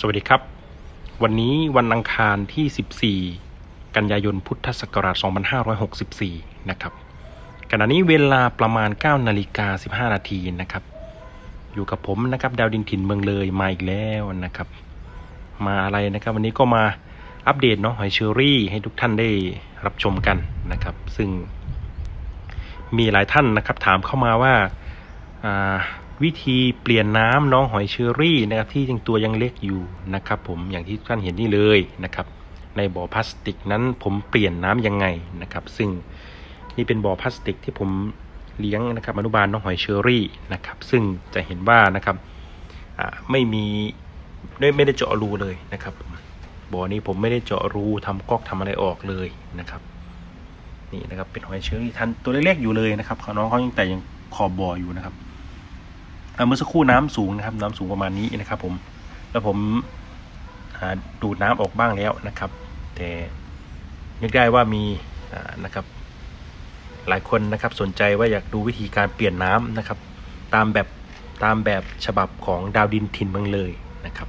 สวัสดีครับ วันนี้วันอังคารที่ 14 กันยายนพุทธศักราช 2564 นะครับขณะนี้เวลาประมาณ 9 นาฬิกา 15 นาทีนะครับ อยู่กับผมนะครับ ดาวดินถิ่นเมืองเลยมาอีกแล้วนะครับ มาอะไรนะครับ วันนี้ก็มาอัปเดตเนาะหอยเชอรี่ให้ทุกท่านได้รับชมกันนะครับ ซึ่งมีหลายท่านนะครับ ถามเข้ามาว่า วิธีเปลี่ยนน้ำน้องหอยเชอรี่นะครับที่ยังตัวยังเล็กอยู่นะครับ ผมอย่างที่ท่านเห็นนี่เลยนะครับ ในบ่อพลาสติกนั้นผมเปลี่ยนน้ำยังไงนะครับ ซึ่งนี่เป็นบ่อพลาสติกที่ผมเลี้ยงนะครับอนุบาลน้องหอยเชอรี่นะครับ ซึ่งจะเห็นว่านะครับไม่มีไม่ได้เจาะรูเลยนะครับบ่อนี้ผมไม่ได้เจาะรูทำก๊อกทำอะไรออกเลยนะครับ นี่นะครับเป็นหอยเชอรี่ทันตัวเล็กๆอยู่เลยนะครับน้องเขายังแต่ยังขอบบ่ออยู่นะครับ เมื่อสักครู่น้ำสูงนะครับ น้ำสูงประมาณนี้นะครับ ผม แล้วผมดูดน้ำออกบ้างแล้วนะครับ แต่นึกได้ว่ามีนะครับ หลายคนนะครับสนใจว่าอยากดูวิธีการเปลี่ยนน้ำนะครับ ตามแบบตามแบบฉบับของดาวดินถิ่นเมืองเลยนะครับ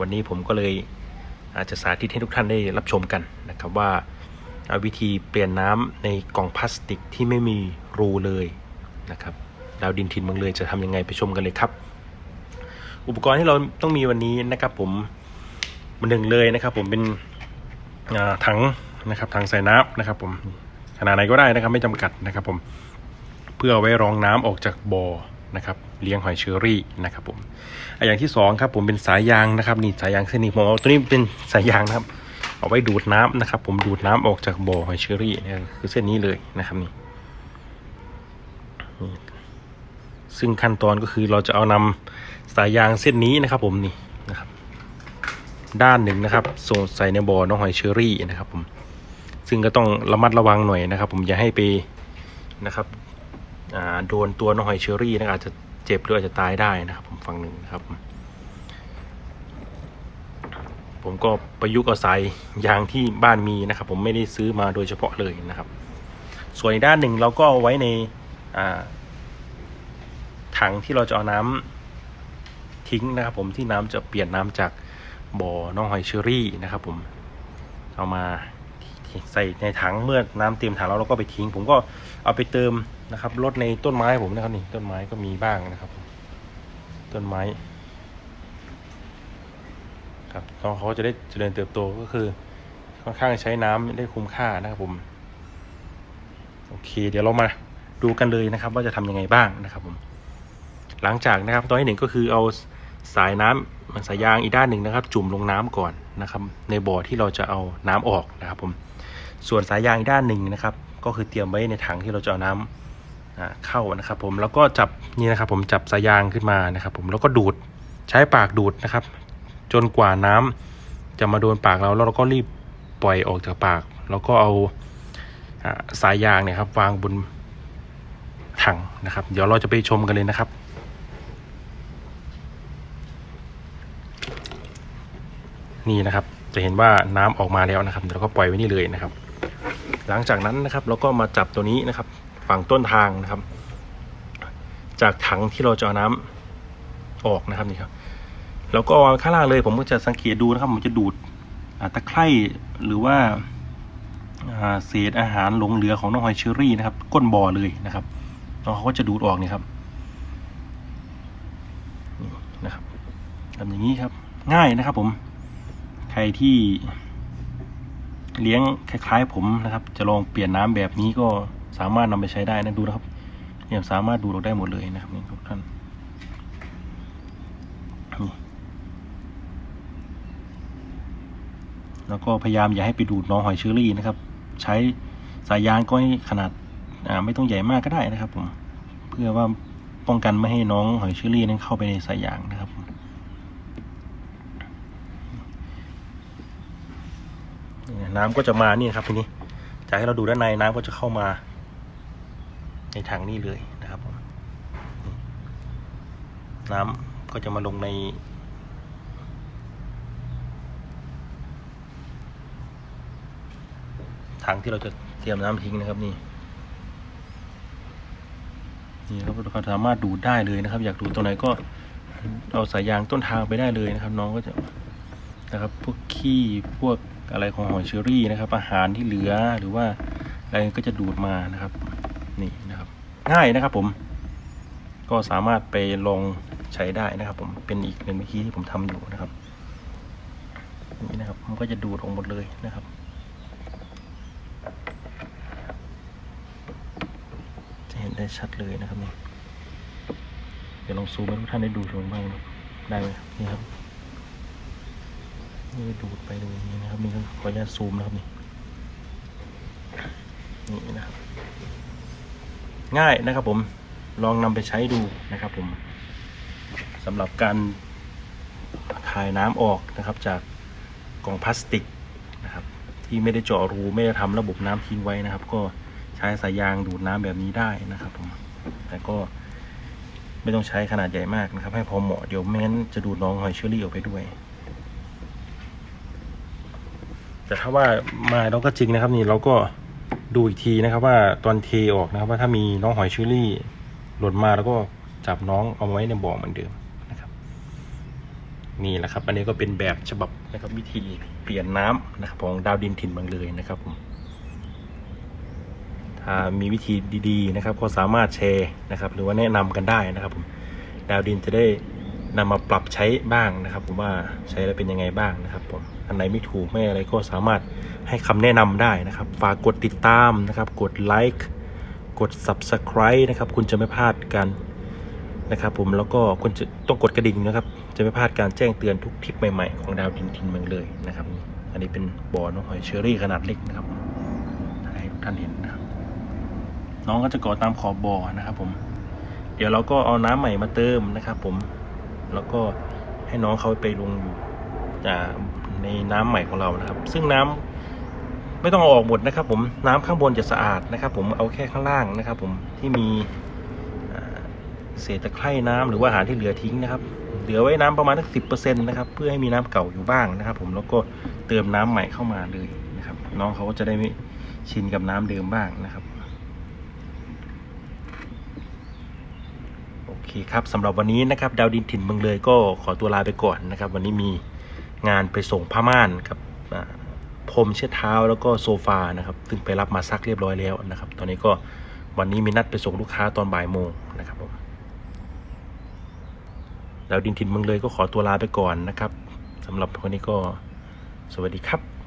วันนี้ผมก็เลยอาจจะสาธิตให้ทุกท่านได้รับชมกันนะครับว่าเอาวิธีเปลี่ยนน้ำในกล่องพลาสติกที่ไม่มีรูเลยนะครับ ดาวดินถิ่นเมืองเลยจะทำยังไงไปชมกันเลยครับ อุปกรณ์ที่เราต้องมีวันนี้นะครับผมมันหนึ่งเลยนะครับ ผมเป็นถังนะครับถังใส่น้ำนะครับ ผมขนาดไหนก็ได้นะครับไม่จำกัดนะครับ ผมเพื่อไว้รองน้ำออกจากบ่อนะครับเลี้ยงหอยเชอรี่นะครับ ผมอย่างที่สองครับผมเป็นสายยางนะครับนี่สายยางเส้นนี้ผมเอาตัวนี้เป็นสายยางนะครับ เอาไว้ดูดน้ำนะครับ ผมดูดน้ำออกจากบ่อหอยเชอรี่เนี่ยคือเส้นนี้เลยนะครับนี่ ซึ่งขั้นตอนก็คือเราจะเอานำสายยางเส้นนี้นะครับผมนี่นะครับ ด้านหนึ่งนะครับส่งใส่ในบ่อน้องหอยเชอรี่นะครับผมซึ่งก็ต้องระมัดระวังหน่อยนะครับ ผมอย่าให้ไปนะครับอ่าโดนตัวน้องหอยเชอรี่นะอาจจะเจ็บหรืออาจจะตายได้นะครับ ผมฝั่งหนึ่งนะครับผมผมก็ประยุกต์เอาสายยางที่บ้านมีนะครับ ผมไม่ได้ซื้อมาโดยเฉพาะเลยนะครับ ส่วนด้านหนึ่งเราก็เอาไว้ในอ่า ถังที่เราจะเอาน้ำทิ้งนะครับ ผมที่น้ำจะเปลี่ยนน้ำจากบ่อน้องหอยเชอรี่นะครับ ผมเอามาใส่ในถังเมื่อน้ำเต็มถังแล้วเราก็ไปทิ้ง ผมก็เอาไปเติมนะครับรดในต้นไม้ผมนะครับนี่ต้นไม้ก็มีบ้างนะครับ ต้นไม้ ครับน้องเขาจะได้เจริญเติบโตก็คือ ค่อนข้างใช้น้ำได้คุ้มค่านะครับผมโอเค เดี๋ยวเรามาดูกันเลยนะครับ ว่าจะทำยังไงบ้างนะครับผม หลังจากนะครับตอนที่หนึ่งก็คือเอาสายน้ำสายยางอีกด้านหนึ่งนะครับ จุ่มลงน้ำก่อนนะครับ ในบ่อที่เราจะเอาน้ำออกนะครับผมส่วนสายยางอีกด้านหนึ่งนะครับ ก็คือเตรียมไว้ในถังที่เราจะเอาน้ำอ่าเข้านะครับ ผมแล้วก็จับนี่นะครับ ผมจับสายยางขึ้นมานะครับ ผมแล้วก็ดูดใช้ปากดูดนะครับ จนกว่าน้ำจะมาโดนปากเราแล้วเราก็รีบปล่อยออกจากปาก แล้วก็เอาสายยางเนี่ยครับวางบนถังนะครับ เดี๋ยวเราจะไปชมกันเลยนะครับ นี่นะครับ จะเห็นว่าน้ำออกมาแล้วนะครับเราก็ปล่อยไว้นี่เลยนะครับ หลังจากนั้นนะครับเราก็มาจับตัวนี้นะครับ ฝั่งต้นทางนะครับ จากถังที่เราจะเอาน้ำออกนะครับนี่ครับแล้วก็ข้างล่างเลย ผมก็จะสังเกตดูนะครับผมจะดูดตะไคร่หรือว่าเศษอาหารหลงเหลือของน้องหอยเชอรี่นะครับ ก้นบ่อเลยนะครับน้องเขาก็จะดูดออกนี่ครับนะครับทำอย่างนี้ครับ ง่ายนะครับผม ใครที่เลี้ยงคล้ายๆ ผมนะครับ จะลองเปลี่ยนน้ำแบบนี้ก็สามารถนำไปใช้ได้นะดูนะครับเนี่ยสามารถดูดออกได้หมดเลยนะครับนี่ทุกท่านแล้วก็พยายามอย่าให้ไปดูดน้องหอยเชอรี่นะครับ ใช้สายยางก็ให้ขนาดาไม่ต้องใหญ่มากก็ได้นะครับผมเพื่อว่าป้องกันไม่ให้น้องหอยเชอรี่นั้นเข้าไปในสายยางนะครับผม นี่น้ำก็จะมานี่ครับทีนี้จะให้เราดูด้านในน้ำก็จะเข้ามา ในถังนี่เลยนะครับนี่น้ำก็จะมาลงใน ถังที่เราจะเตรียมน้ำทิ้งนะครับนี่นี่ครับเราสามารถดูดได้เลยนะครับ อยากดูตรงไหนก็เอาสายยางต้นทางไปได้เลยนะครับ น้องก็จะนะครับ พวกขี้พวก อะไรของหอยเชอรี่นะครับ อาหารที่เหลือหรือว่าอะไรก็จะดูดมานะครับ นี่นะครับ ง่ายนะครับผม ก็สามารถไปลองใช้ได้นะครับ ผมเป็นอีกหนึ่งวิธีที่ผมทำอยู่นะครับนี่นะครับ มันก็จะดูดออกหมดเลยนะครับจะเห็นได้ชัดเลยนะครับนี่เดี๋ยวลองซูมให้ทุกท่านได้ดูชมบ้างนะได้ไหมนี่ครับ นี่ดูดไปเลยนี่นะครับนี่ก็ขออนุญาตซูมนะครับนี่นี่นะครับ ง่ายนะครับผมลองนำไปใช้ดูนะครับผมสำหรับการคายน้ำออกนะครับ จากกล่องพลาสติกนะครับ ที่ไม่ได้เจาะรูไม่ได้ทำระบบน้ำทิ้งไว้นะครับ ก็ใช้สายยางดูดน้ำแบบนี้ได้นะครับผมแต่ก็ไม่ต้องใช้ขนาดใหญ่มากนะครับ ให้พอเหมาะเดี๋ยวไม่งั้นจะดูดน้องหอยเชอรี่ออกไปด้วย แต่ถ้าว่ามาเราก็จริงนะครับนี่เราก็ดูอีกทีนะครับ ว่าตอนเทออกนะครับ ว่าถ้ามีน้องหอยเชอรี่หล่นมาแล้วก็จับน้องเอาไว้ในบ่อเหมือนเดิมนะครับนี่แหละครับ อันนี้ก็เป็นแบบฉบับนะครับวิธีเปลี่ยนน้ำนะครับของดาวดินถิ่นบางเลยนะครับผมถ้ามีวิธีดีๆนะครับ ก็สามารถแชร์นะครับ หรือว่าแนะนำกันได้นะครับผมดาวดินจะได้ นำมาปรับใช้บ้างนะครับ ผมว่าใช้แล้วเป็นยังไงบ้างนะครับผมอันไหนไม่ถูกไม่อะไรก็สามารถให้คำแนะนำได้นะครับ ฝากกดติดตามนะครับ กดไลค์กด subscribe นะครับ คุณจะไม่พลาดกันนะครับผมแล้วก็คุณจะต้องกดกระดิ่งนะครับ จะไม่พลาดการแจ้งเตือนทุกทริปใหม่ๆ ของดาวดินทินเมืองเลยนะครับ อันนี้เป็นบ่อน้องหอยเชอรี่ขนาดเล็กนะครับให้ทุกท่านเห็นนะครับ น้องก็จะเกาะตามขอบบ่อนะครับ ผม เดี๋ยวเราก็เอาน้ำใหม่มาเติมนะครับ ผม แล้วก็ให้น้องเขาไปลงอยู่ในน้ำใหม่ของเรานะครับ ซึ่งน้ำไม่ต้องเอาออกหมดนะครับ ผมน้ำข้างบนจะสะอาดนะครับ ผมเอาแค่ข้างล่างนะครับ ผมที่มีเศษตะไคร่น้ำหรือว่าอาหารที่เหลือทิ้งนะครับ เหลือไว้น้ำประมาณสักสิบเปอร์เซ็นต์นะครับ เพื่อให้มีน้ำเก่าอยู่บ้างนะครับ ผมแล้วก็เติมน้ำใหม่เข้ามาเลยนะครับ น้องเขาก็จะได้ไม่ชินกับน้ำเดิมบ้างนะครับ โอ เคครับสำหรับวันนี้นะครับดาวดินถิ่นเมืองเลยก็ขอตัวลาไปก่อนนะครับ วันนี้มีงานไปส่งผ้าม่านกับพรมเช็ดเท้าแล้วก็โซฟานะครับ ซึ่งไปรับมาซักเรียบร้อยแล้วนะครับ ตอนนี้ก็วันนี้มีนัดไปส่งลูกค้าตอนบ่ายโมงนะครับผมดาวดินถิ่นเมืองเลยก็ขอตัวลาไปก่อนนะครับสำหรับวันนี้ก็สวัสดีครับ